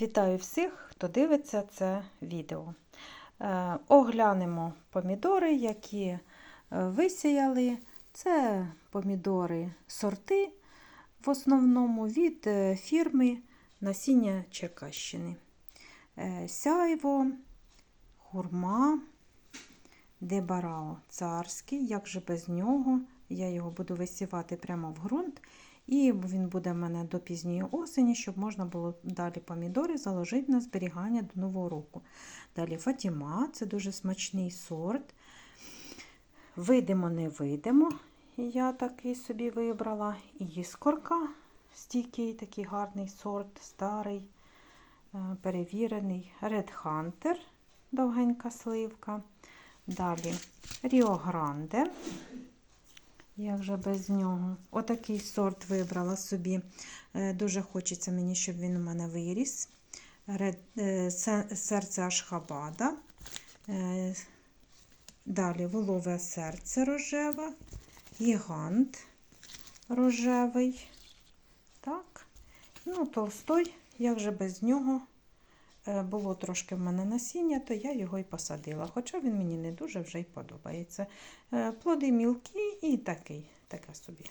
Вітаю всіх, хто дивиться це відео. Е, Оглянемо помідори, які е, висіяли. Це помідори сорти, в основному від е, фірми Насіння Черкащини. Сяйво, хурма, дебарао царський. Як же без нього? Я його буду висівати прямо в ґрунт. І він буде в мене до пізньої осені, щоб можна було далі помідори заложити на зберігання до Нового року. Далі Фатіма, це дуже смачний сорт. Видимо, не видимо. Я такий собі вибрала. Іскорка, стійкий такий гарний сорт, старий, е, перевірений. Red Hunter, довгенька сливка. Далі Ріо Гранде. Як же без нього? Отакий сорт вибрала собі. Е, Дуже хочеться мені, щоб він у мене виріс. Е, се- Серце Ашхабада. Е, Далі волове серце рожеве. Гігант рожевий. Так. Ну, толстой, як же без нього. Е, Було трошки в мене насіння, то я його і посадила. Хоча він мені не дуже вже й подобається. Е, Плоди мілкі і такий, таке собі.